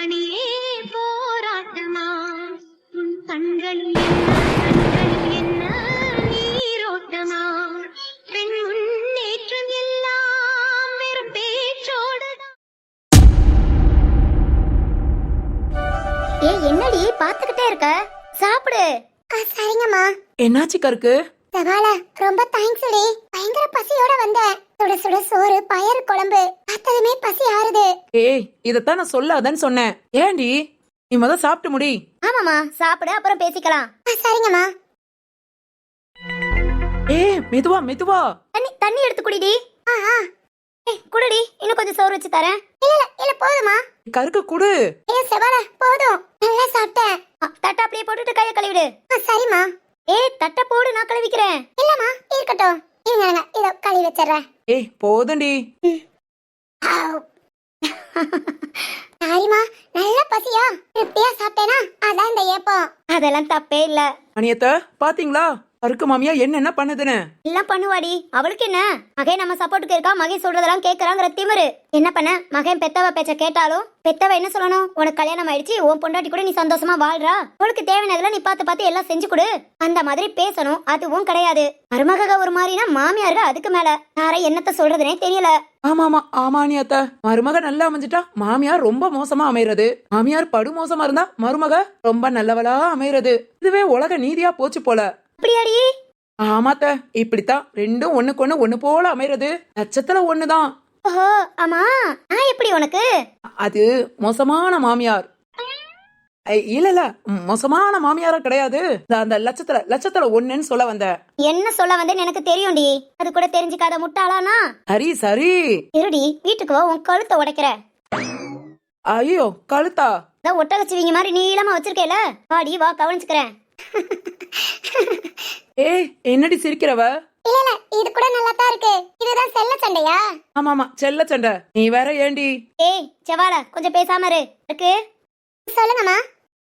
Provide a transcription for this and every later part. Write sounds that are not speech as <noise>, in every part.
மணியே போராட்டமா? உன் கண்கள் என்ன? கண்கள் என்ன? நீரோட்டமா? பெண் முன்னேற்றம் எல்லாம் வெறும் பேச்சோடுதான் ஏ என்னடி? பாத்துக்கிட்டே இருக்க. சாப்பிடு. சரிங்கம்மா. என்னாச்சு கருக்கு? சவால ரொம்ப தேங்க்ஸ் டி. பயங்கர பசியோட வந்தேன். சுட சுட சோறு பயறு குழம்பு. பார்த்ததுமே பசி ஆறுது. ஏய் இதத்தான் நான் சொல்லாதன்னு சொன்னேன். ஏன்டி? நீ முத சாப்பிட்டு முடி. ஆமாமா சாப்பிடு அப்புறம் பேசிக்கலாம். சரிங்கம்மா. ஏய் மெதுவா மெதுவா. தண்ணி தண்ணி எடுத்து குடிடி. ஆ ஆ. ஏய் குடுடி இன்னும் கொஞ்சம் சோறு வச்சு தரேன். இல்ல இல்ல இல்ல போதுமா கருக்கு குடு. ஏ செவால போதும். நல்லா சாப்பிட்டேன். தட்டை அப்படியே போட்டுட்டு கையை கழுவிடு. சரிம்மா. ஏய் தட்டை போடு நான் கழுவிக்கிறேன். இல்லம்மா இருக்கட்டும். இருங்க இதோ கழுவி வச்சிடுறேன். ஏய் போதும்டி. <laughs> சாரிமா நல்ல பசியா? திருப்தியா சாப்பிட்டேனா? அதான் இந்த ஏப்பம். அதெல்லாம் தப்பே இல்ல. அணியத்த பாத்தீங்களா? கருக்கு மாமியா என்னென்ன பண்ணுதுன்னு? எல்லாம் பண்ணுவாடி. அவளுக்கு என்ன? மகன் நம்ம சப்போர்ட்டுக்கு இருக்கா? மகன் சொல்றதெல்லாம் கேக்குறாங்கிற திமிரு. என்ன பண்ண? மகன் பெத்தவ பேச்ச கேட்டாலும் பெத்தவ என்ன சொல்லணும்? உனக்கு கல்யாணம் ஆயிடுச்சு உன் பொண்டாட்டி கூட நீ சந்தோஷமா வாழ்றா? உனக்கு தேவையானதெல்லாம் நீ பார்த்து பார்த்து எல்லாம் செஞ்சு கொடு. அந்த மாதிரி பேசணும் அதுவும் கிடையாது. மருமக ஒரு மாதிரினா மாமியாருக்கு அதுக்கு மேல. யார என்னத்த சொல்றதுனே தெரியல. ஆமா ஆமா ஆமா அணியத்த மருமக நல்லா அமைஞ்சிட்டா மாமியார் ரொம்ப மோசமா அமையறது மாமியார் படு மோசமா இருந்தா மருமக ரொம்ப நல்லவளா அமையறது இதுவே உலக நீதியா போச்சு போல. அப்படியாடி? ஆமாத்த இப்படித்தான் ரெண்டும் ஒண்ணுக்கு ஒண்ணு ஒண்ணு போல அமையறது. லட்சத்துல ஒண்ணுதான். ஓஹோ ஆமா. நான் எப்படி உனக்கு? அது மோசமான மாமியார். ஐ, இல்ல இல்ல மோசமான மாமியாரா கிடையாது. நான் அந்த லட்சத்துல லட்சத்துல ஒண்ணுன்னு சொல்ல வந்தேன் என்ன சொல்ல வந்தேன்னு எனக்கு தெரியும்டி. அது கூட தெரிஞ்சுக்காத முட்டாளானா? சரி சரி. இருடி வீட்டுக்கு வா உன் கழுத்தை உடைக்கிற. ஐயோ கழுத்தா? அதான் ஒட்டகச்சிவிங்க மாதிரி நீளமா வச்சிருக்கேல. வாடி வா கவனிச்சுக்கிறேன். ஏய் என்னடி சிரிக்கிறவ? இல்ல இல்ல இது கூட நல்லா தான் இருக்கு. இதுதான் செல்ல சண்டையா? ஆமா ஆமா செல்ல சண்டை. நீ வேற ஏண்டி? ஏய் செவால கொஞ்சம் பேசாம இரு. இருக்கு? சொல்லுங்கம்மா.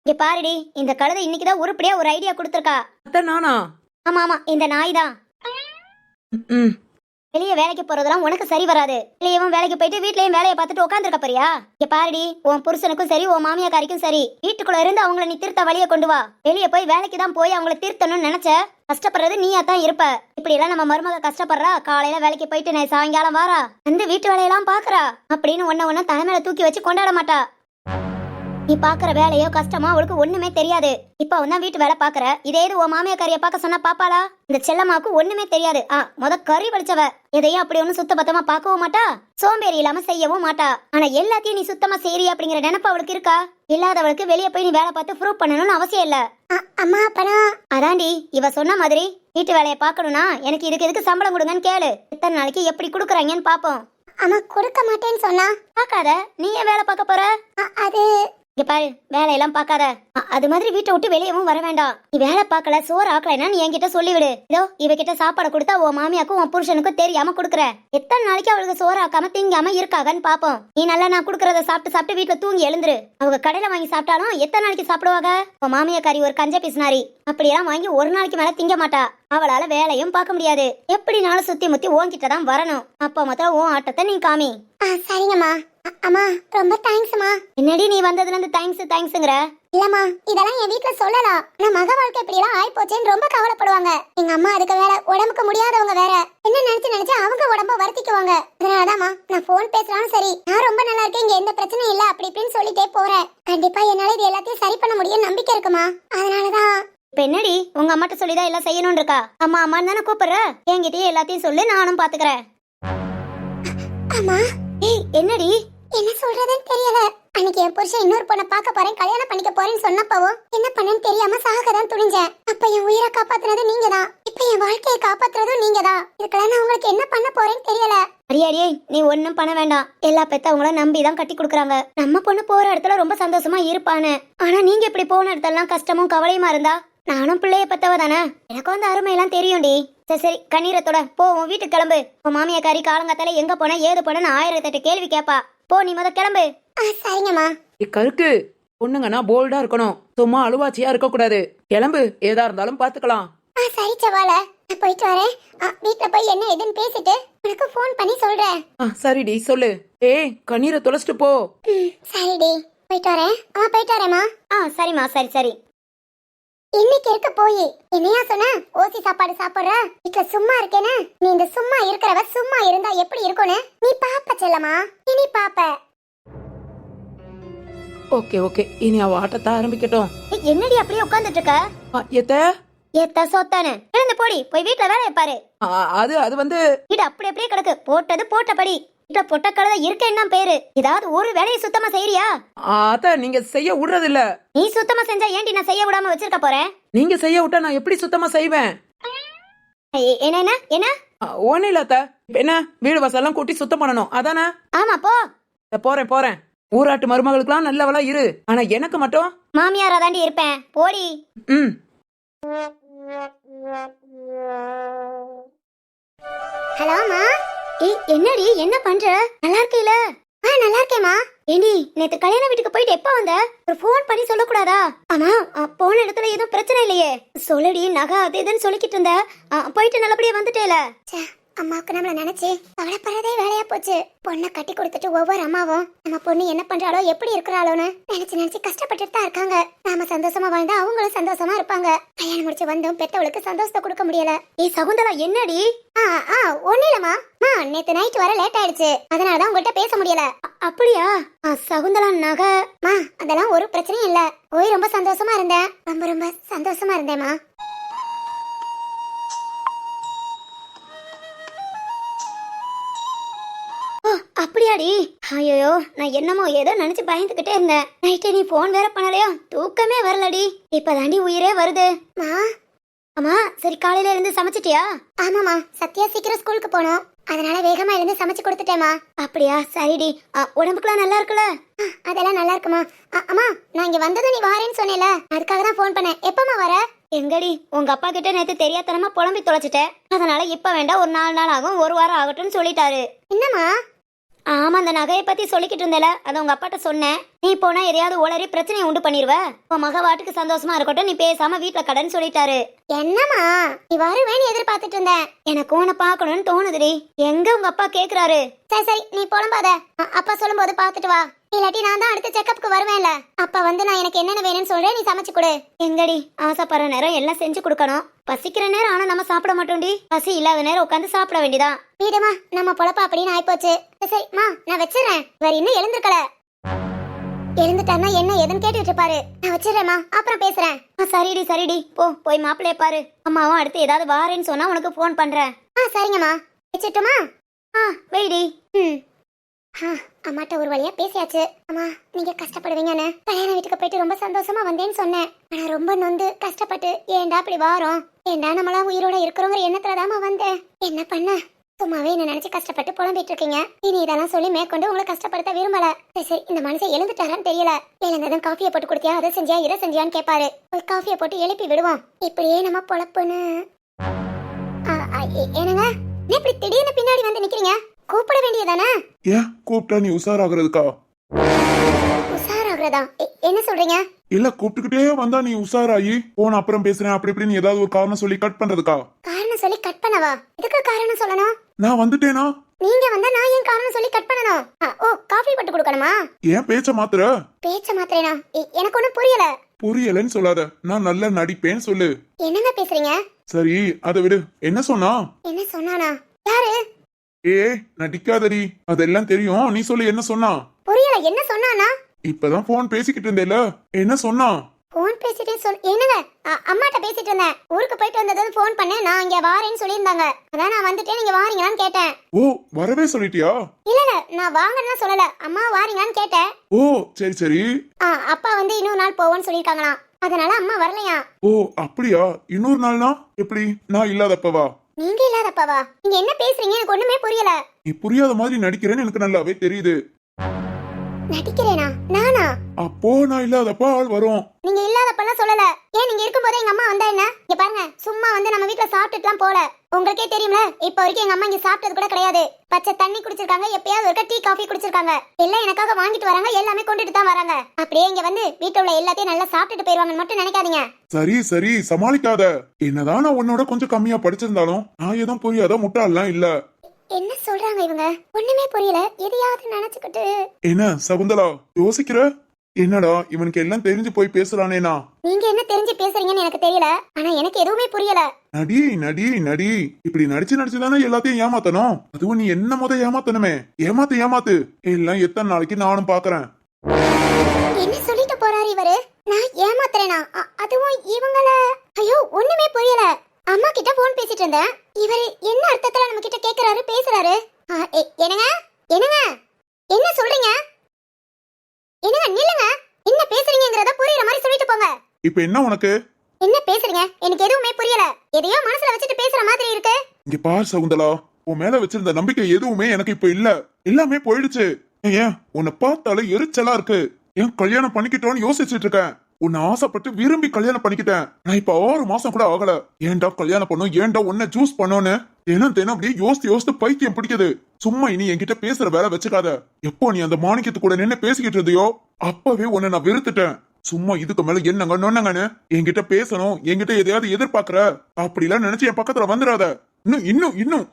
இங்க பாருடி இந்த கழுதை இன்னைக்குதான் உருப்படியா ஒரு ஐடியா கொடுத்துருக்கா. அத்த நானா? ஆமா ஆமா இந்த நாய் தான். ம். வெளியே வேலைக்கு போறதெல்லாம் உனக்கு சரி வராது. வெளியவும் வேலைக்கு போயிட்டு வீட்லயும் வேலையை பார்த்துட்டு உட்காந்துருக்க போறியா? இங்க பாருடி உன் புருஷனுக்கும் சரி உன் மாமியாக்காரிக்கும் சரி. வீட்டுக்குள்ள இருந்து அவங்கள நீ திருத்த வழிய கொண்டு வா. வெளியே போய் வேலைக்கு தான் போய் அவங்கள திருத்தணும்னு நினைச்ச கஷ்டப்படுறது நீயா தான் இருப்ப. இப்படி எல்லாம் நம்ம மருமக கஷ்டப்படுறா காலையில வேலைக்கு போயிட்டு நான் சாயங்காலம் வாரா. வந்து வீட்டு வேலையெல்லாம் பாக்குறா. அப்படின்னு ஒன்ன ஒன்ன தலைமையில தூக்கி வச்சு கொண்டாட மாட்டா. நீ பாக்குற வேலையோ கஷ்டமோ அவளுக்கு ஒண்ணுமே தெரியாது. இப்ப அவன் தான் வீட்டு வேலை பாக்குற. இதே இது உன் மாமியாக்காரிய பார்க்க சொன்னா பாப்பாளா? இந்த செல்லம்மாவுக்கு ஒண்ணுமே தெரியாது. ஆ முத கறி வலிச்சவ எதையும் அப்படி ஒண்ணும் சுத்த பத்தமா பார்க்கவும் மாட்டா. சோம்பேறி இல்லாம செய்யவும் மாட்டா. ஆனா எல்லாத்தையும் நீ சுத்தமா செய்றி அப்படிங்கிற நினைப்பு அவளுக்கு இருக்கா? இல்லாதவளுக்கு வெளியே போய் நீ வேலை பார்த்து ப்ரூவ் பண்ணணும்னு அவசியம் இல்ல. அம்மா அப்பனா? அதாண்டி இவ சொன்ன மாதிரி வீட்டு வேலையை பார்க்கணும்னா எனக்கு இதுக்கு எதுக்கு சம்பளம் கொடுங்கன்னு கேளு. எத்தனை நாளைக்கு எப்படி கொடுக்குறாங்கன்னு பாப்போம். அம்மா கொடுக்க மாட்டேன்னு சொன்னா? பார்க்காத. நீ ஏன் வேலை பார்க்க போற? அது இங்க பாரு வேலையெல்லாம் பார்க்காத. அது மாதிரி வீட்டை விட்டு வெளியவும் வர வேண்டாம். நீ வேலை பார்க்கல சோறு ஆக்கலைன்னா நீ என்கிட்ட சொல்லிவிடு. இதோ இவகிட்ட சாப்பாடு கொடுத்தா உன் மாமியாக்கும் உன் புருஷனுக்கும் தெரியாம கொடுக்குற. எத்தனை நாளைக்கு அவளுக்கு சோறு ஆக்காம திங்காம இருக்காகன்னு பாப்போம் நீ நல்லா நான் குடுக்கறத சாப்பிட்டு சாப்பிட்டு வீட்டுல தூங்கி எழுந்துரு. அவங்க கடையில வாங்கி சாப்பிட்டாலும் எத்தனை நாளைக்கு சாப்பிடுவாங்க உன் மாமியாக்காரி ஒரு கஞ்ச பிசினாரி. அப்படியெல்லாம் வாங்கி ஒரு நாளைக்கு மேல திங்க மாட்டா. அவளால வேலையும் பார்க்க முடியாது. எப்படினாலும் சுத்தி முத்தி உன்கிட்ட தான் வரணும். அப்ப மாத்திரம் உன் ஆட்டத்தை நீ காமி. சரிங்கம்மா. அம்மா ரொம்ப தேங்க்ஸ்மா என்னடி நீ வந்ததுல இருந்து தேங்க்ஸ் தேங்க்ஸ்ங்கற இல்லம்மா இதெல்லாம் என் வீட்ல சொல்லலாம் ஆனா மக வாழ்க்கை இப்படி எல்லாம் ஆயி போச்சேன்னு ரொம்ப கவலைப்படுவாங்க. எங்க அம்மா அதுக்கு வேற உடம்புக்கு முடியாதவங்க வேற. என்ன நினைச்சு நினைச்சு அவங்க உடம்ப வருத்திக்குவாங்க. அதனாலதாம்மா நான் போன் பேசுறாலும் சரி நான் ரொம்ப நல்லா இருக்கேன் இங்க எந்த பிரச்சனையும் இல்ல அப்படி இப்படின்னு சொல்லிட்டே போறேன். கண்டிப்பா என்னால இது எல்லாத்தையும் சரி பண்ண முடியும் நம்பிக்கை இருக்குமா? அதனாலதான். இப்ப என்னடி உங்க அம்மாட்ட சொல்லிதான் எல்லாம் செய்யணும்னு இருக்கா அம்மா அம்மான்னு தானே கூப்பிடுற? என்கிட்டயே எல்லாத்தையும் சொல்லு நானும் பாத்துக்கிறேன். அம்மா ஏய் என்னடி? என்ன சொல்றதுன்னு தெரியல. அன்னைக்கு என் புருஷன் இன்னொரு பொண்ணை பார்க்க போறேன் கல்யாணம் பண்ணிக்க போறேன்னு சொன்னப்பவும் என்ன பண்ணேன்னு தெரியாம சாக தான் துணிஞ்சேன். அப்ப என் உயிரை காப்பாத்துனது நீங்க தான் இப்ப என் வாழ்க்கையை காப்பாத்துறதும் நீங்க தான் இதுக்கெல்லாம் நான் உங்களுக்கு என்ன பண்ண போறேன்னு தெரியல. அடியாடியே நீ ஒண்ணும் பண்ண வேண்டாம். எல்லா பெத்தவங்கள நம்பி தான் கட்டி கொடுக்குறாங்க நம்ம பொண்ணு போற இடத்துல ரொம்ப சந்தோஷமா இருப்பான்னு ஆனா நீங்க இப்படி போன இடத்துலலாம் கஷ்டமும் கவலையுமா இருந்தா? நானும் பிள்ளைய பத்தவ தானே? எனக்கும் அந்த அருமையெல்லாம் தெரியும்டி. சரி சரி கண்ணீரத்தோட போ உன் வீட்டுக்கு கிளம்பு. உன் மாமியாக்காரி காலங்காத்தால எங்க போன ஏது போனன்னு ஆயிரத்தெட்டு கேள்வி கேப்பா. போ நீ முத கிளம்பு. சரிங்கம்மா. கருக்கு. பொண்ணுங்கன்னா போல்டா இருக்கணும். சும்மா அழுவாச்சியா இருக்க கூடாது கிளம்பு. ஏதா இருந்தாலும் பாத்துக்கலாம். ஆ சரி சவால நான் போயிட்டு வரேன். வீட்ல போய் என்ன ஏதுன்னு பேசிட்டு உனக்கு ஃபோன் பண்ணி சொல்றேன். ஆ சரிடி சொல்லு. ஏய் கண்ணீரை தொலைச்சிட்டு போ. சரிடி போயிட்டு வரேன். ஆ போயிட்டு வரேம்மா. ஆ சரிம்மா சரி சரி. இன்னைக்கு இருக்க போய். என்னையா சொன்ன? ஓசி சாப்பாடு சாப்பிடுற? வீட்டுல சும்மா இருக்கேன்னு நீ இந்த சும்மா இருக்கிறவ சும்மா இருந்தா எப்படி இருக்கும்னு? நீ பாப்ப செல்லமா இனி பாப்ப. Okay okay. இனி அவ ஆட்டத்தை ஆரம்பிக்கட்டும். என்னடி அப்படியே உட்கார்ந்துட்டு இருக்க எத்த? ஏத்த சோத்தானு எழுந்து போடி போய் வீட்ல வேலையை பாரு. அது அது வந்து இது அப்படி அப்படியே கிடக்கு. போட்டது போட்டபடி. வீட்டுல பொட்ட கழுத இருக்க என்ன பேரு? ஏதாவது ஒரு வேலையை சுத்தமா செய்யறியா ஆ, அத்த நீங்க செய்ய விடுறது இல்ல நீ சுத்தமா செஞ்சா ஏன்டி நான் செய்ய விடாம வச்சிருக்க போறேன் நீங்க செய்ய விட்டா நான் எப்படி சுத்தமா செய்வேன்? என்ன என்ன என்ன? ஒன்னும் இல்ல அத்த. என்ன வீடு வாசல்லாம் கூட்டி சுத்தம் பண்ணணும். அதானே? ஆமா போ. போறேன் போறேன். ஊராட்டு மருமகளுக்கெல்லாம் நல்லவளா இரு. ஆனா எனக்கு மட்டும்? மாமியாரா தாண்டி இருப்பேன். போடி. ம். ஹலோ அம்மா ஏய் என்னடி? என்ன பண்ற? நல்லா இருக்கீல ஆ நல்லா இருக்கேம்மா ஏண்டி நேத்து கல்யாண வீட்டுக்கு போயிட்டு எப்ப வந்த? ஒரு ஃபோன் பண்ணி சொல்லக்கூடாதா? ஆமா போன இடத்துல எதுவும் பிரச்சனை இல்லையே. சொல்லுடி நகை அது இதுன்னு சொல்லிக்கிட்டு இருந்த. போயிட்டு நல்லபடியா வந்துட்டேல. அம்மாவுக்கு நம்மள நினைச்சு கவலைப்படுறதே வேலையா போச்சு. பொண்ணை கட்டி கொடுத்துட்டு ஒவ்வொரு அம்மாவும் நம்ம பொண்ணு என்ன பண்றாளோ எப்படி இருக்கிறாளோன்னு நினைச்சு நினைச்சு கஷ்டப்பட்டுட்டு தான் இருக்காங்க. நாம சந்தோஷமா வாழ்ந்தா அவங்களும் சந்தோஷமா இருப்பாங்க. கல்யாணம் முடிச்சு வந்தோம் பெத்தவளுக்கு சந்தோஷத்தை கொடுக்க முடியல. ஏய் சகுந்தலா என்னடி? ஆ ஆ ஒண்ணு இல்லம்மா. மா நேத்து நைட் வர லேட் ஆயிடுச்சு. அதனால தான் உங்கள்கிட்ட பேச முடியல. அப்படியா? ஆ, சகுந்தலா நகை. மா அதெல்லாம் ஒரு பிரச்சனையும் இல்ல. போய் ரொம்ப சந்தோஷமா இருந்தேன். ரொம்ப ரொம்ப சந்தோஷமா இருந்தேம்மா. அப்படியாடி? ஐயோ நான் என்னமோ ஏதோ நினைச்சு பயந்துகிட்டே இருந்தேன். நைட்டு நீ போன் வேற பண்ணலையா? தூக்கமே வரலடி. இப்பதாண்டி உயிரே வருது. மா? அம்மா சரி காலையில இருந்து சமைச்சிட்டியா? ஆமாமா சத்யா சீக்கிரம் ஸ்கூலுக்கு போனோம். அதனால வேகமா எழுந்து சமைச்சு கொடுத்துட்டேமா அப்படியா? சரிடி. உடம்புக்குலாம் நல்லா இருக்குல்ல? அதெல்லாம் நல்லா இருக்குமா? அம்மா நான் இங்க வந்தது நீ வாரேன்னு சொன்னேல அதுக்காக தான் ஃபோன் பண்ணேன். எப்பமா வர? எங்கடி? உங்க அப்பா கிட்ட நேத்து தெரியாதனமா புலம்பி தொலைச்சிட்டேன். அதனால இப்ப வேண்டாம் ஒரு நாலு நாள் ஆகும் ஒரு வாரம் ஆகட்டும்னு சொல்லிட்டாரு. என்னம்மா? ஆமா அந்த நகையை பத்தி சொல்லிக்கிட்டு இருந்தேல அதை உங்க அப்பாட்ட சொன்னேன். நீ போனா எதையாவது உளறி பிரச்சனையை உண்டு பண்ணிருவ. உன் மக வாட்டுக்கு சந்தோஷமா இருக்கட்டும் நீ பேசாம வீட்டில் கடன் சொல்லிட்டாரு. என்னம்மா நீ வருவேன்னு எதிர்பார்த்துட்டு இருந்தேன் எனக்கு உன்னை பார்க்கணும்னு தோணுதுடி. எங்க உங்க அப்பா கேக்குறாரு? சரி சரி நீ புலம்பாத. அப்பா சொல்லும்போது பார்த்துட்டு வா. இல்லாட்டி நான் தான் அடுத்த செக்கப்புக்கு வருவேன்ல. அப்ப வந்து நான் எனக்கு என்னென்ன வேணும்னு சொல்றேன் நீ சமைச்சு கொடு. எங்கடி? ஆசைப்படுற நேரம் எல்லாம் செஞ்சு கொடுக்கணும். பசிக்கிற நேரம் ஆனா நம்ம சாப்பிட மாட்டோம்டி. பசி இல்லாத நேரம் உட்காந்து சாப்பிட வேண்டியதான் வீடுமா நம்ம பொழப்பா அப்படின்னு ஆயிப்போச்சு. சரி மா நான் வச்சிடறேன். வேற இன்னும் எழுந்திருக்கல. எழுந்துட்டாருன்னா என்ன ஏதுன்னு கேட்டுட்டு இருப்பாரு. நான் வச்சிடுறேம்மா அப்புறம் பேசுறேன். ஆ சரிடி சரிடி. போ போய் மாப்பிள்ளைய பாரு. அம்மாவும் அடுத்து ஏதாவது வாரேன்னு சொன்னா உனக்கு ஃபோன் பண்றேன். ஆ சரிங்கம்மா. வச்சிட்டுமா? ஆ வெயிடி ம். ஆ. அம்மாட்ட ஒரு வழியா பேசியாச்சு. அம்மா நீங்க கஷ்டப்படுவீங்கன்னு. கல்யாண வீட்டுக்கு போயிட்டு ரொம்ப சந்தோஷமா வந்தேன்னு சொன்னேன். ஆனா ரொம்ப நொந்து கஷ்டப்பட்டு ஏன்டா அப்படி வாரோம்? ஏண்டா நம்மளா உயிரோட இருக்கிறோங்கிற எண்ணத்துலதாமா வந்தேன். என்ன பண்ண? சும்மாவே என்ன நினைச்சு கஷ்டப்பட்டு புலம்பிட்டு இருக்கீங்க. இனி இதெல்லாம் சொல்லி மேற்கொண்டு உங்களை கஷ்டப்படுத்த விரும்பல. சரி சரி இந்த மனுஷன் எழுந்துட்டாரான்னு தெரியல. எழுந்ததும் காஃபியை போட்டு கொடுத்தியா? அதை செஞ்சியா இதை செஞ்சியான்னு கேட்பாரு ஒரு காஃபியை போட்டு எழுப்பி விடுவோம். இப்படியே நம்ம பொழப்புன்னு. ஆ, ஆ, என்னங்க? இப்படி திடீர்னு பின்னாடி வந்து நிக்கிறீங்க? கூப்பிட வேண்டியதானே? ஏன் கூப்பிட்டா நீ உஷாராகிறதுக்கா? உஷாராகிறதா? என்ன சொல்றீங்க? இல்ல கூப்பிட்டுக்கிட்டே வந்தா நீ உஷாராயி போன அப்புறம் பேசுறேன் அப்படி இப்படின்னு ஏதாவது ஒரு காரணம் சொல்லி கட் பண்றதுக்கா? காரணம் சொல்லி கட் பண்ணவா? இதுக்கு காரணம் சொல்லணும்? நான் வந்துட்டேனா? நீங்க வந்தா நான் ஏன் காரணம் சொல்லி கட் பண்ணணும்? ஓ காஃபி போட்டு கொடுக்கணுமா? ஏன் பேச்ச மாத்துற? பேச்ச மாத்திரேனா எ- எனக்கு ஒண்ணும் புரியல. புரியலன்னு சொல்லாத. நான் நல்லா நடிப்பேன்னு சொல்லு. என்னங்க பேசுறீங்க? சரி அதை விடு. என்ன சொன்னா? என்ன சொன்னானா? யாரு? ஏ நடிக்காதடி அதெல்லாம் தெரியும். நீ சொல்லு என்ன சொன்னா? புரியல என்ன சொன்னானா? இப்பதான் போன் பேசிக்கிட்டு இருந்தேல என்ன சொன்னா? போன் பேசிட்டே சொல் என்னங்க? அ- அம்மாட்ட பேசிட்டு இருந்தேன். ஊருக்கு போயிட்டு வந்ததும் ஃபோன் பண்ணேன். நான் இங்க வாரேன்னு சொல்லியிருந்தாங்க. அதான் நான் வந்துட்டேன். நீங்க வாரீங்களான்னு கேட்டேன். ஓ வரவே சொல்லிட்டியா? இல்ல இல்ல நான் வாங்கன்னு சொல்லல. அம்மா வாரீங்களான்னு கேட்டேன். ஓ சரி சரி. ஆ, அப்பா வந்து இன்னொரு நாள் போவோன்னு சொல்லியிருக்காங்களாம். அதனால அம்மா வரலையா? ஓ அப்படியா? இன்னொரு நாள்னா? எப்படி? நான் இல்லாதப்பவா? நீங்க இல்லாதப்பாவா? நீங்க என்ன பேசுறீங்க? எனக்கு ஒண்ணுமே புரியல. நீ புரியாத மாதிரி நடிக்கிறேன்னு எனக்கு நல்லாவே தெரியுது. நடிக்கிறேனா? நானா? அப்போ நான் இல்லாதப்ப ஆள் வரும். நீங்க இல்லாதப்பெல்லாம் சொல்லல. ஏன் நீங்க இருக்கும்போதே எங்க அம்மா வந்தா என்ன? இங்க பாருங்க சும்மா வந்து நம்ம வீட்ல சாப்பிட்டுட்டுலாம் போல. உங்களுக்கே தெரியும்ல இப்ப வரைக்கும் எங்க அம்மா இங்க சாப்பிட்டது கூட கிடையாது. பச்சை தண்ணி குடிச்சிருக்காங்க எப்பயாவது ஒருக்கா டீ காஃபி குடிச்சிருக்காங்க. எல்லாம் எனக்காக வாங்கிட்டு வராங்க எல்லாமே கொண்டுட்டு தான் வராங்க. அப்படியே இங்க வந்து வீட்டுல உள்ள எல்லாத்தையும் நல்லா சாப்பிட்டுட்டு போயிருவாங்கன்னு மட்டும் நினைக்காதீங்க. சரி சரி சமாளிக்காத. என்னதான் நான் உன்னோட கொஞ்சம் கம்மியா படிச்சிருந்தாலும் நான் எதுவும் புரியாத முட்டாள்லாம் இல்ல. என்ன சொல்றாங்க இவங்க? ஒண்ணுமே புரியல. எதையாவது நினைச்சுக்கிட்டு என்ன சகுந்தலா யோசிக்கிற? என்னடா இவனுக்கு எல்லாம் தெரிஞ்சு போய் பேசுறானேனா நீங்க என்ன தெரிஞ்சு பேசுறீங்கன்னு எனக்கு தெரியல. ஆனா எனக்கு எதுவுமே புரியல. நடி நடி நடி. இப்படி நடிச்சு நடிச்சு தானே எல்லாத்தையும் ஏமாத்தணும்? அதுவும் நீ என்ன முத ஏமாத்தணுமே? ஏமாத்து ஏமாத்து. எல்லாம் எத்தனை நாளைக்கு நானும் பாக்குறேன். என்ன சொல்லிட்டு போறாரு இவரு? நான் ஏமாத்துறேனா? அ- அதுவும் இவங்கள? ஐயோ ஒண்ணுமே புரியல. அம்மா கிட்ட போன் பேசிட்டு இருந்தேன். இவரு என்ன அர்த்தத்துல நம்ம கிட்ட கேக்குறாரு பேசுறாரு? ஆ, எ- என்னங்க? என்னங்க? என்ன சொல்றீங்க? என்னங்க நில்லுங்க. என்ன பேசுறீங்கங்கறத புரியுற மாதிரி சொல்லிட்டு போங்க. இப்ப என்ன உனக்கு? என்ன பேசுறீங்க? எனக்கு எதுவுமே புரியல. எதையோ மனசுல வச்சுட்டு பேசுற மாதிரி இருக்கு. இங்க பார் சகுந்தலா. உன் மேல வச்சிருந்த நம்பிக்கை எதுவுமே எனக்கு இப்ப இல்ல. எல்லாமே போயிடுச்சு. ஏன்? உன்னை பார்த்தாலே எரிச்சலா இருக்கு. ஏன் கல்யாணம் பண்ணிக்கிட்டோன்னு யோசிச்சுட்டு இருக்கேன். உன்னை ஆசைப்பட்டு விரும்பி கல்யாணம் பண்ணிக்கிட்டேன். நான் இப்ப ஆறு மாசம் கூட ஆகல. ஏன்டா கல்யாணம் பண்ணும் ஏன்டா உன்னை ஜூஸ் பண்ணோன்னு? தினம் தினம் அப்படியே யோசித்து யோசித்து பைத்தியம் பிடிக்குது. சும்மா இனி என்கிட்ட பேசுற வேலை வச்சுக்காத. எப்போ நீ அந்த மாணிக்கத்து கூட நின்னு பேசிக்கிட்டு இருந்தியோ அப்பவே உன்னை நான் வெறுத்துட்டேன். சும்மா இதுக்கு மேல என்னங்க நொன்னங்கன்னு என்கிட்ட பேசணும் என்கிட்ட எதையாவது எதிர்பார்க்கற? அப்படிலாம் நினைச்சு என் பக்கத்துல வந்துடாத. இன்னும் இன்னும் இன்னும்.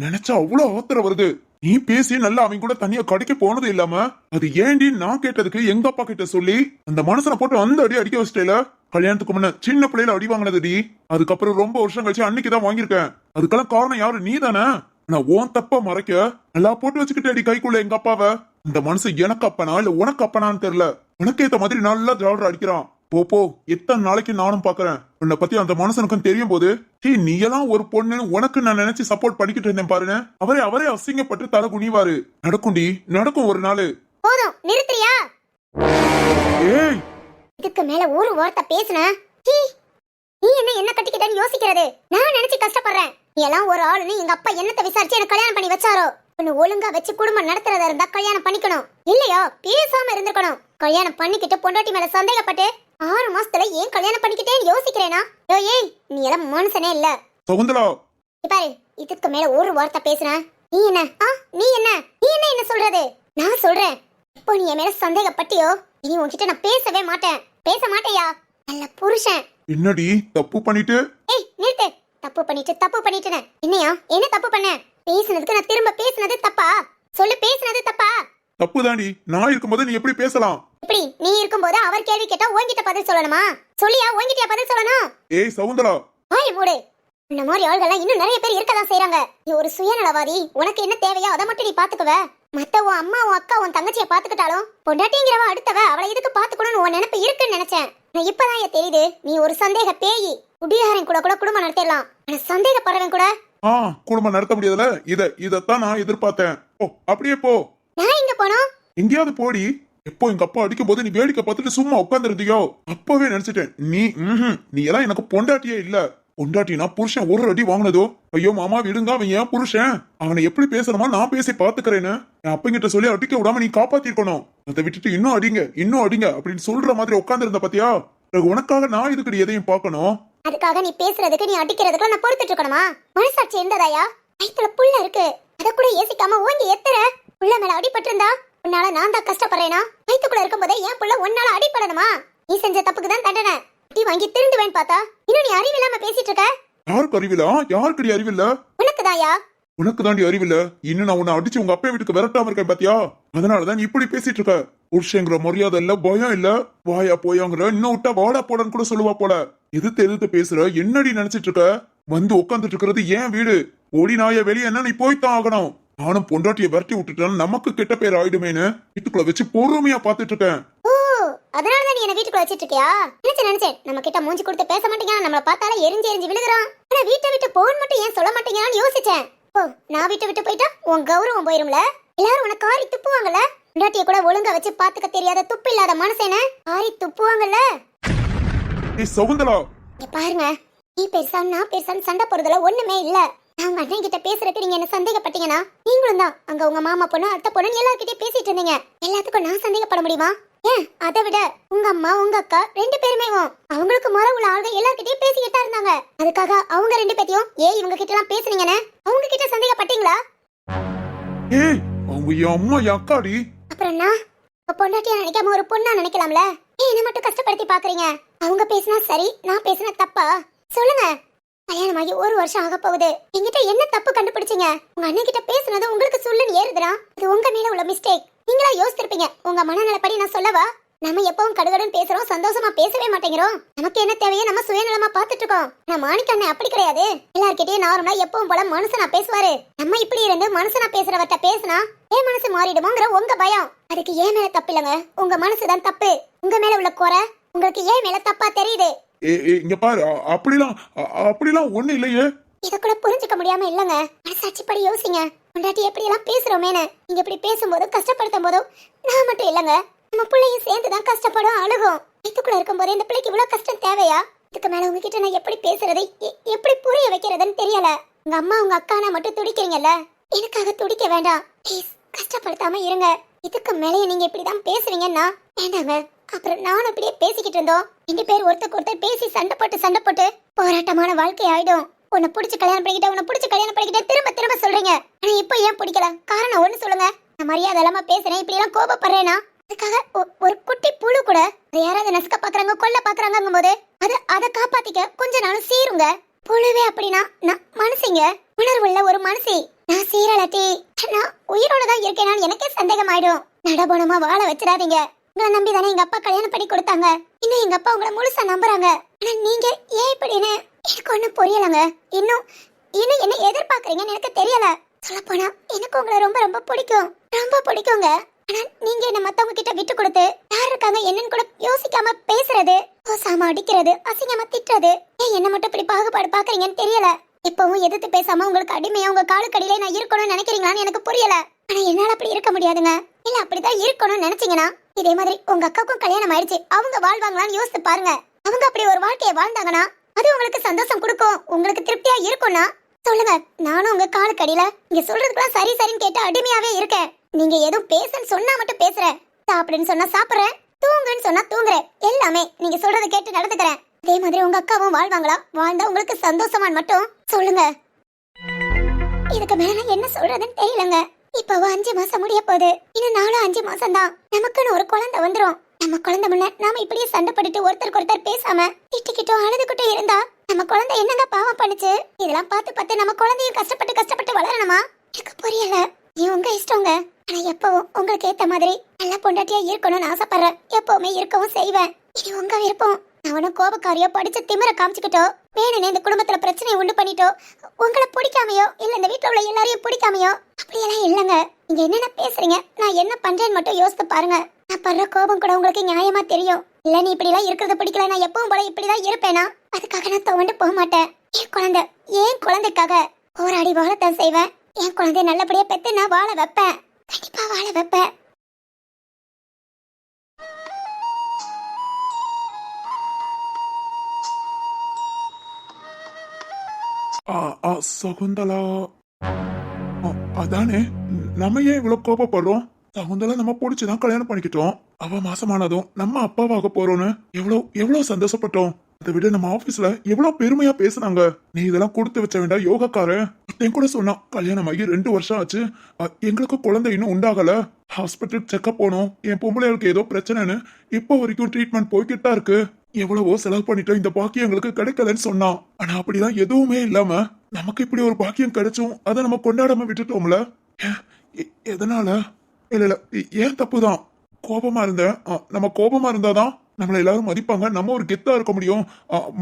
நினைச்சா அவ்வளவு ஆத்திரம் வருது. நீ பேசி நல்லா அவங்க கூட தனியா கடைக்கு போனது இல்லாம அது ஏண்டி நான் கேட்டதுக்கு எங்க அப்பா கிட்ட சொல்லி அந்த மனுஷனை போட்டு அந்த அடி அடிக்க வச்சிட்டேல? கல்யாணத்துக்கு முன்ன சின்ன பிள்ளையில அடி வாங்கினதுடி. அதுக்கப்புறம் ரொம்ப வருஷம் கழிச்சு அன்னைக்கு தான் வாங்கியிருக்கேன். அதுக்கெல்லாம் காரணம் யாரு? நீ தானே நான் ஓன் தப்ப மறைக்க நல்லா போட்டு வச்சுக்கிட்டே அடி கைக்குள்ள எங்க அப்பாவ. இந்த மனுஷன் எனக்கு அப்பனா இல்ல உனக்கு அப்பனான்னு தெரியல. உனக்கு ஏத்த மாதிரி நல்லா ஜாலர் அடிக்கிறான். போ போ. எத்தனை நாளைக்கு நானும் பாக்குறேன் உன்னை பத்தி அந்த மனுஷனுக்கும் தெரியும் போது ஹே நீ எல்லாம் ஒரு பொண்ணு உனக்கு நான் நினைச்சு சப்போர்ட் பண்ணிக்கிட்டு இருந்தேன் பாருங்க அவரே அவரே அசிங்கப்பட்டு தலை குனிவாரு. நடக்கும்டி நடக்கும் ஒரு நாள். போதும் நிறுத்துறியா? ஏய்! இதுக்கு மேல ஒரு வார்த்தை பேசுன. நீ என்ன என்ன கட்டிக்கிட்டேன்னு யோசிக்கிறது? நான் நினைச்சு கஷ்டப்படுறேன். நீ எல்லாம் ஒரு ஆளுன்னு எங்க அப்பா என்னத்தை விசாரிச்சு எனக்கு கல்யாணம் பண்ணி வச்சாரோ? ஒன்னு ஒழுங்கா வச்சு குடும்பம் நடத்துறதா இருந்தா கல்யாணம் பண்ணிக்கணும். இல்லையா பேசாம இருந்திருக்கணும். கல்யாணம் பண்ணிக்கிட்டு பொண்டாட்டி மேல சந்தேகப்பட்டு ஆறு மாசத்துல ஏன் கல்யாணம் பண்ணிக்கிட்டேன்னு யோசிக்கிறேனா? யோ ஏய் நீ எல்லாம் மனுஷனே இல்ல. சகுந்தலா பாரு இதுக்கு மேல ஒரு வார்த்தை பேசுன நீ என்ன? ஆ நீ என்ன? நீ என்ன என்ன சொல்றது? நான் சொல்றேன். இப்போ நீ என் மேல சந்தேகப்பட்டியோ இனி உன்கிட்ட நான் பேசவே மாட்டேன். பேச மாட்டேயா? நல்ல புருஷன். என்னடி தப்பு பண்ணிட்டு? ஏய் நிறுத்து. தப்பு பண்ணிட்டு தப்பு பண்ணிட்டேனே. என்னையா? என்ன தப்பு பண்ண? பேசுனதுக்கு நான் திரும்ப பேசுனது தப்பா? சொல்லு பேசுனது தப்பா? தப்பு தாண்டி நான் இருக்கும்போது நீ எப்படி பேசலாம்? இப்படி நீ இருக்கும்போது அவர் கேள்வி கேட்டா உன்கிட்ட பதில் சொல்லணுமா? சொல்லியா? உன்கிட்ட பதில் சொல்லணும்? ஏய் சகுந்தலா வாய் மூடு. இந்த மாதிரி ஆள்கள்லாம் இன்னும் நிறைய பேர் இருக்கதான் செய்றாங்க. நீ ஒரு சுயநலவாதி. உனக்கு என்ன தேவையோ அதை மட்டும் நீ பாத்துக்குவ. மத்த உன் அம்மா உன் அக்கா உன் தங்கச்சிய பாத்துக்கிட்டாலும் பொண்டாட்டிங்கிறவ அடுத்தவ அவளை எதுக்கு பாத்துக்கணும்னு உன் நினைப்பு இருக்குன்னு நினைச்சேன். நான் இப்பதான் தெரியுது? நீ ஒரு சந்தேக பேயி. குடியாரன் கூட கூட குடும்பம் நடத்திடலாம். ஆனா சந்தேகப்படுறவன் கூட. ஆ குடும்பம் நடத்த முடியாதுல இத இதத்தான் நான் எதிர்பார்த்தேன். ஓ அப்படியே போ. நான் எங்க போனோம்? எங்கேயாவது போடி. எப்போ எங்க அப்பா அடிக்கும் போது நீ வேடிக்கை பார்த்துட்டு சும்மா உட்காந்துருந்தியோ அப்பவே நினைச்சிட்டேன். நீ நீ எல்லாம் எனக்கு பொண்டாட்டியே இல்ல. பொண்டாட்டினா புருஷன் ஒரு அடி வாங்கினதோ? ஐயோ மாமா விடுங்க அவன் ஏன் புருஷன்? அவனை எப்படி பேசணுமா நான் பேசி பாத்துக்கிறேன்னு என் அப்பங்கிட்ட சொல்லி அடிக்க விடாம நீ காப்பாத்திருக்கணும். அதை விட்டுட்டு இன்னும் அடிங்க இன்னும் அடிங்க அப்படின்னு சொல்ற மாதிரி உட்காந்துருந்த பாத்தியா? உனக்காக நான் இதுக்கு எதையும் பார்க்கணும்? அதுக்காக நீ பேசுறதுக்கு நீ அடிக்கிறதுக்கு நான் பொறுத்துட்டு இருக்கணுமா மனசாட்சி இருந்ததாயா வயிற்றுல புள்ள இருக்கு. அத கூட ஏசிக்காம ஓங்கி எத்துற. புள்ள மேல அடிபட்டு இருந்தா உன்னால நான் தான் கஷ்டப்படுறேனா? வயித்துக்குள்ள இருக்கும்போதே என் புள்ள உன்னால அடிபடணுமா? நீ செஞ்ச தப்புக்கு தான் தண்டனை. அடி வாங்கி திருந்துவேன்னு பார்த்தா இன்னும் நீ அறிவில்லாம பேசிட்டு இருக்க? யாருக்கு அறிவில்ல யாருக்கடி அறிவில்ல? உனக்கு தாயா உனக்கு தாண்டி அறிவில்ல. இன்னும் நான் உன்னை அடிச்சு உங்க அப்பா வீட்டுக்கு விரட்டாம இருக்கேன் பாத்தியா? அதனாலதான் நீ இப்படி பேசிட்டு இருக்க. புருஷங்கிற மரியாதை இல்ல பயம் இல்ல. வாயா போயாங்கிற இன்னும் விட்டா வாடா போடன்னு கூட சொல்லுவா போல. எதிர்த்து எதிர்த்து பேசுற என்னடி நினைச்சிட்டு இருக்க? வந்து உட்காந்துட்டு இருக்கிறது ஏன் வீடு. ஓடி நாய வெளியே என்ன நீ போய்த்தான் ஆகணும். நானும் பொண்டாட்டிய விரட்டி விட்டுட்டேன் நமக்கு கெட்ட பேர் ஆயிடுமேன்னு வீட்டுக்குள்ள வச்சு பொறுமையா பாத்துட்டு இருக்கேன். ஓ அதனாலதான் நீ என்ன வீட்டுக்குள்ள வச்சிட்டு இருக்கியா? நினைச்சேன் நினைச்சேன். நம்ம கிட்ட மூஞ்சி கொடுத்து பேச மாட்டீங்க நம்மள பார்த்தாலே எரிஞ்சு எரிஞ்சு விழுகுறான். ஆனா வீட்டை விட்டு போன் மட்டும் ஏன் சொல்ல மாட்டீங்கன்னு யோசிச்சேன். ஓ நான் வீட்டை விட்டு போயிட்டா உன் கௌரவம் போயிரும்ல? எல்லாரும் உன காரி துப்புவாங்கல்ல? பொண்டாட்டிய கூட ஒழுங்கா வச்சு பாத்துக்க தெரியாத துப்பு இல்லாத மனுஷன. காரி துப்புவாங்கல்ல? ஏய் சகுந்தலா இங்க பாருங்க. நீ பெருசா நான் பெருசான்னு சண்டை போறதுல ஒண்ணுமே இல்ல. நாங்க அண்ணன் கிட்ட பேசுறதுக்கு நீங்க என்ன சந்தேகப்பட்டீங்கன்னா? நீங்களும் தான். அங்க உங்க மாமா பொண்ணு அத்தை பொண்ணு எல்லார்கிட்டயும் பேசிட்டு இருந்தீங்க. எல்லாத்துக்கும் நான் சந்தேகப்பட முடியுமா? ஏன்? அதை விட உங்க அம்மா உங்க அக்கா ரெண்டு பேருமே அவங்களுக்கு முறை உள்ள ஆளுங்க எல்லார்கிட்டயும் பேசிக்கிட்டு இருந்தாங்க. அதுக்காக அவங்க ரெண்டு பேத்தையும் ஏன் இவங்க கிட்ட எல்லாம் பேசுனீங்கன்னு? அவங்க கிட்ட சந்தேகப்பட்டீங்களா? ஏய் அவங்க என் அம்மா என் அக்காடி. அப்புறம் நான் உங்க பொண்டாட்டியா நினைக்காம ஒரு பொண்ணா நினைக்கலாம்ல? ஏன் என்ன மட்டும் கஷ்டப்படுத்தி பாக்குறீங்க. அவங்க பேசினா சரி நான் பேசினா தப்பா? சொல்லுங்க. கல்யாணமாகி ஒரு வருஷம் ஆக போகுது. என்கிட்ட என்ன தப்பு கண்டுபிடிச்சீங்க? உங்க அண்ணன் கிட்ட பேசுனது உங்களுக்கு சொல்லுன்னு ஏறுதுடா. இது உங்க மேல உள்ள மிஸ்டேக் நீங்களா யோசிச்சிருப்பீங்க உங்க மனநலப்படி நான் சொல்லவா? நம்ம எப்பவும் கடுகடுன்னு பேசுறோம் சந்தோஷமா பேசவே மாட்டேங்கிறோம். நமக்கு என்ன தேவையோ நம்ம சுயநலமா பாத்துட்டு இருக்கோம் நான் மாணிக்க அண்ணன் அப்படி கிடையாது. எல்லார்கிட்டயும் நார்மலா எப்பவும் போல மனுஷனா பேசுவாரு. நம்ம இப்படி இருந்து மனுஷனா பேசுறவர்கிட்ட பேசினா ஏன் மனசு மாறிடுமோங்கிற உங்க பயம். அதுக்கு ஏன் மேல தப்பு இல்லைங்க? உங்க மனசுதான் தப்பு. உங்க மேல உள்ள குறை உங்களுக்கு ஏன் மேல தப்பா தெரியுது? இங்க பாரு அப்படிலாம் அப்படிலாம் ஒண்ணு இல்லையே. இத கூட புரிஞ்சுக்க முடியாம இல்லங்க. மனசாட்சி படி யோசிங்க. பொண்டாட்டி எப்படி எல்லாம் பேசுறோமேனு நீங்க இப்படி பேசும்போதும் கஷ்டப்படுத்தும் போதும் நான் மட்டும் இல்லங்க. நம்ம பிள்ளையும் சேர்ந்து தான் கஷ்டப்படும் அழுகும். இருக்கும் இருக்கும்போது இந்த பிள்ளைக்கு இவ்வளவு கஷ்டம் தேவையா? இதுக்கு மேல உங்ககிட்ட நான் எப்படி பேசுறது எ- எப்படி புரிய வைக்கிறதுன்னு தெரியல. உங்க அம்மா உங்க அக்கானா மட்டும் துடிக்கிறீங்கல்ல? எனக்காக துடிக்க வேண்டாம். ப்ளீஸ் கஷ்டப்படுத்தாம இருங்க. இதுக்கு மேலேயே நீங்க இப்படிதான் பேசுறீங்கன்னா வேண்டாங்க. அப்புறம் நானும் அப்படியே பேசிக்கிட்டு இருந்தோம். ரெண்டு பேர் ஒருத்தருக்கு ஒருத்தர் பேசி சண்டை போட்டு சண்டை போட்டு போராட்டமான வாழ்க்கை ஆயிடும். உன்னை பிடிச்சி கல்யாணம் பண்ணிக்கிட்ட உன்னை பிடிச்சி கல்யாணம் பண்ணிக்கிட்ட திரும்ப திரும்ப சொல்றீங்க. ஆனா இப்போ ஏன் பிடிக்கல? காரணம் ஒண்ணு சொல்லுங்க. நான் மரியாதை இல்லாம பேசுறேன். இப்படி எல்லாம் கோபப்படுறேனா? அதுக்காக ஒ- ஒரு குட்டி புழு கூட யாராவது நசுக்க பாக்குறாங்க கொல்ல பாக்குறாங்க போது அது அதை காப்பாத்திக்க கொஞ்ச நாளும் சீருங்க. புழுவே அப்படின்னா நான் மனுஷங்க. உணர்வுள்ள ஒரு மனுஷி. நான் சீரழட்டி நான் உயிரோட தான் இருக்கேனான்னு எனக்கே சந்தேகம் ஆயிடும் நடபோனமா வாழ வச்சிடாதீங்க. உங்களை நம்பி தானே எங்க அப்பா கல்யாணம் பண்ணி கொடுத்தாங்க. இன்னும் எங்க அப்பா உங்களை முழுசா நம்புறாங்க. ஆனா நீங்க ஏன் இப்படின்னு எனக்கு ஒண்ணும் புரியலங்க. இன்னும் இன்னும் என்ன எதிர்பார்க்கறீங்கன்னு எனக்கு தெரியல. சொல்லப்போனா எனக்கு உங்களை ரொம்ப ரொம்ப பிடிக்கும். ரொம்ப பிடிக்குங்க. ஆனா நீங்க என்ன மத்தவங்க கிட்ட விட்டு கொடுத்து யார் இருக்காங்க என்னன்னு கூட யோசிக்காம பேசுறது ஓசாம அடிக்கிறது அசிங்கமா திட்டுறது ஏன் என்ன மட்டும் இப்படி பாகுபாடு பாக்குறீங்கன்னு தெரியல. இப்பவும் எதிர்த்து பேசாம உங்களுக்கு அடிமையா உங்க காலுக்கடியிலே நான் இருக்கணும்னு நினைக்கிறீங்களான்னு எனக்கு புரியல. ஆனா என்னால அப்படி இருக்க முடியாதுங்க. இல்ல அப்படிதான் இருக்கணும்னு நினைச்சீங்கன்னா இதே மாதிரி உங்க அக்காவுக்கும் கல்யாணம் ஆயிடுச்சு. அவங்க வாழ்வாங்களான்னு யோசித்து பாருங்க. அவங்க அப்படி ஒரு வாழ்க்கையை வாழ்ந்தாங்கன்னா அது உங்களுக்கு சந்தோஷம் கொடுக்கும். உங்களுக்கு திருப்தியா இருக்கும்னா சொல்லுங்க. நானும் உங்க காலுக்கடியில நீங்க சொல்றதுக்குலாம் சரி சரின்னு கேட்டு அடிமையாவே இருக்கேன். நீங்க எதுவும் பேசுன்னு சொன்னா மட்டும் பேசுறேன் சாப்பிடுன்னு சொன்னா சாப்பிடுறேன் தூங்குன்னு சொன்னா தூங்குறேன் எல்லாமே நீங்க சொல்றதை கேட்டு நடந்துக்கிறேன். அதே மாதிரி உங்க அக்காவும் வாழ்வாங்களா? வாழ்ந்தா உங்களுக்கு சந்தோஷமான்னு மட்டும் சொல்லுங்க. இதுக்கு மேல என்ன சொல்றதுன்னு தெரியலங்க. இப்போ அஞ்சு மாசம் முடிய போகுது. இன்னும் நாலும் அஞ்சு மாசம் தான் நமக்குன்னு ஒரு குழந்தை வந்துரும். நம்ம குழந்தை முன்ன நாம இப்படியே சண்டை போட்டுட்டு ஒருத்தருக்கு ஒருத்தர் பேசாம திட்டிக்கிட்டும் அழுதுகிட்டும் இருந்தா நம்ம குழந்தை என்னங்க பாவம் பண்ணுச்சு? இதெல்லாம் பார்த்து பார்த்து நம்ம குழந்தையும் கஷ்டப்பட்டு கஷ்டப்பட்டு வளரணுமா? எனக்கு புரியல. நீ உங்க இஷ்டங்க. ஆனா எப்பவும் உங்களுக்கு ஏத்த மாதிரி நல்ல பொண்டாட்டியா இருக்கணும்னு ஆசைப்படுறேன். எப்பவுமே இருக்கவும் செய்வேன். இது உங்க விருப்பம். அவனும் கோபக்காரியோ படிச்ச திமிர காமிச்சுக்கிட்டோ வேணுனே இந்த குடும்பத்துல பிரச்சனையை உண்டு பண்ணிட்டோ. உங்களை பிடிக்காமையோ இல்ல இந்த வீட்டுல உள்ள எல்லாரையும் பிடிக்காமையோ அப்படியெல்லாம் இல்லைங்க. நீங்க என்னென்ன பேசுறீங்க? நான் என்ன பண்றேன்னு மட்டும் யோசித்து பாருங்க. நான் படுற கோபம் கூட உங்களுக்கு நியாயமா தெரியும். இல்ல நீ இப்படி எல்லாம் இருக்கிறது பிடிக்கல. நான் எப்பவும் போல இப்படிதான் இருப்பேனா? அதுக்காக நான் துவண்டு போக மாட்டேன். என் குழந்தை ஏன் குழந்தைக்காக போராடி வாழத்தான் செய்வேன். என் குழந்தைய நல்லபடியா பெத்து நான் வாழ வைப்பேன். கண்டிப்பா வாழ வைப்பேன். ஆ ஆ சகுந்தலா. ஆ, அதானே நம்ம ஏன் இவ்வளவு கோபப்படுறோம்? சகுந்தலா நம்ம பிடிச்சுதான் கல்யாணம் பண்ணிக்கிட்டோம். அவ மாசமானதும் நம்ம அப்பாவாக போறோம்னு எவ்வளவு எவ்வளவு சந்தோஷப்பட்டோம். அதை விட நம்ம ஆபீஸ்ல எவ்வளவு பெருமையா பேசுனாங்க. நீ இதெல்லாம் கொடுத்து வச்ச வேண்டாம் யோகாக்காரன். என் கூட சொன்னான் கல்யாணம் ஆகி ரெண்டு வருஷம் ஆச்சு. அ, எங்களுக்கு குழந்தை இன்னும் உண்டாகல. ஹாஸ்பிட்டல் செக்அப் போனோம் என் பொம்பளைகளுக்கு ஏதோ பிரச்சனைன்னு இப்போ வரைக்கும் ட்ரீட்மெண்ட் போய்கிட்டு தான் இருக்கு. எவ்வளவோ செலவு பண்ணிட்டோம் இந்த பாக்கியம் எங்களுக்கு கிடைக்கலன்னு சொன்னான். ஆனா அப்படிலாம் எதுவுமே இல்லாம நமக்கு இப்படி ஒரு பாக்கியம் கிடைச்சும் அதை நம்ம கொண்டாடாம விட்டுட்டோம்ல? எ- எதனால? இல்ல இல்ல எ- ஏன் தப்புதான்? கோபமா இருந்தேன் நம்ம கோபமா இருந்தாதான் நம்மள எல்லாரும் மதிப்பாங்க. நம்ம ஒரு கெத்தா இருக்க முடியும்.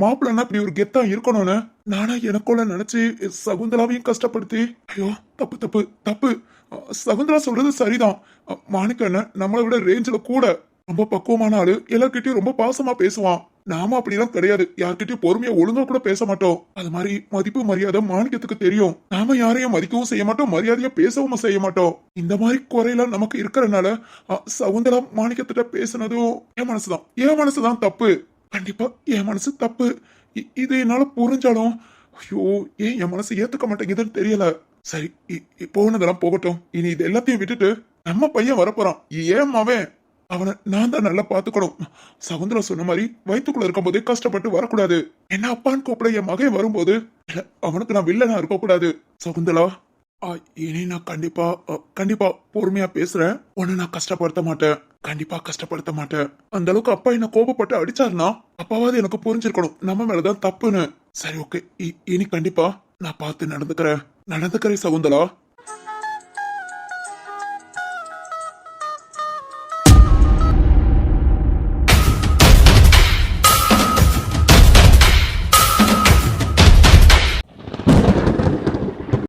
மாப்பிள்ளனா இப்படி ஒரு கெத்தா இருக்கணும்னு நானா எனக்குள்ள நினைச்சு சகுந்தலாவையும் கஷ்டப்படுத்தி ஐயோ தப்பு தப்பு தப்பு. சகுந்தலா சொல்றது சரிதான். மாணிக்க அண்ணன் நம்மளை விட ரேஞ்சில் கூட ரொம்ப பக்குவமான ஆளு எல்லார்கிட்டயும் ரொம்ப பாசமா பேசுவான். நாம அப்படிலாம் கிடையாது. யார்கிட்டயும் பொறுமையா ஒழுங்கா கூட பேச மாட்டோம். அது மாதிரி மதிப்பு மரியாதை மாணிக்கத்துக்கு தெரியும். நாம யாரையும் மதிக்கவும் செய்ய மாட்டோம். மரியாதையா பேசவும் செய்ய மாட்டோம். இந்த மாதிரி குறையெல்லாம் நமக்கு இருக்கிறனால சவுந்தரம் மாணிக்கத்திட்ட பேசுனதும் என் மனசுதான். என் மனசுதான் தப்பு. கண்டிப்பா என் மனசு தப்பு. இ- இது என்னால புரிஞ்சாலும் ஐயோ ஏன் என் மனசு ஏத்துக்க மாட்டேங்குதுன்னு தெரியல. சரி இ- போனதெல்லாம் போகட்டும். இனி இது எல்லாத்தையும் விட்டுட்டு நம்ம பையன் வரப்போறான். ஏன் அவன் அவனை நான் தான் நல்லா பாத்துக்கணும் சகுந்தரா சொன்ன மாதிரி வயிற்றுக்குள்ள இருக்கும்போதே கஷ்டப்பட்டு வரக்கூடாது. என்ன அப்பான்னு கூப்பிட என் மகன் வரும்போது இல்ல அவனுக்கு நான் வில்லனா இருக்க கூடாது சகுந்தலா இனி நான் கண்டிப்பா கண்டிப்பா பொறுமையா பேசுறேன். உன்னை நான் கஷ்டப்படுத்த மாட்டேன். கண்டிப்பா கஷ்டப்படுத்த மாட்டேன். அந்த அளவுக்கு அப்பா என்ன கோபப்பட்டு அடிச்சாருன்னா அப்பாவது எனக்கு புரிஞ்சிருக்கணும். நம்ம மேலதான் தப்புன்னு. சரி ஓகே. இனி கண்டிப்பா நான் பார்த்து நடந்துக்கிறேன். நடந்துக்கிறேன் சகுந்தலா.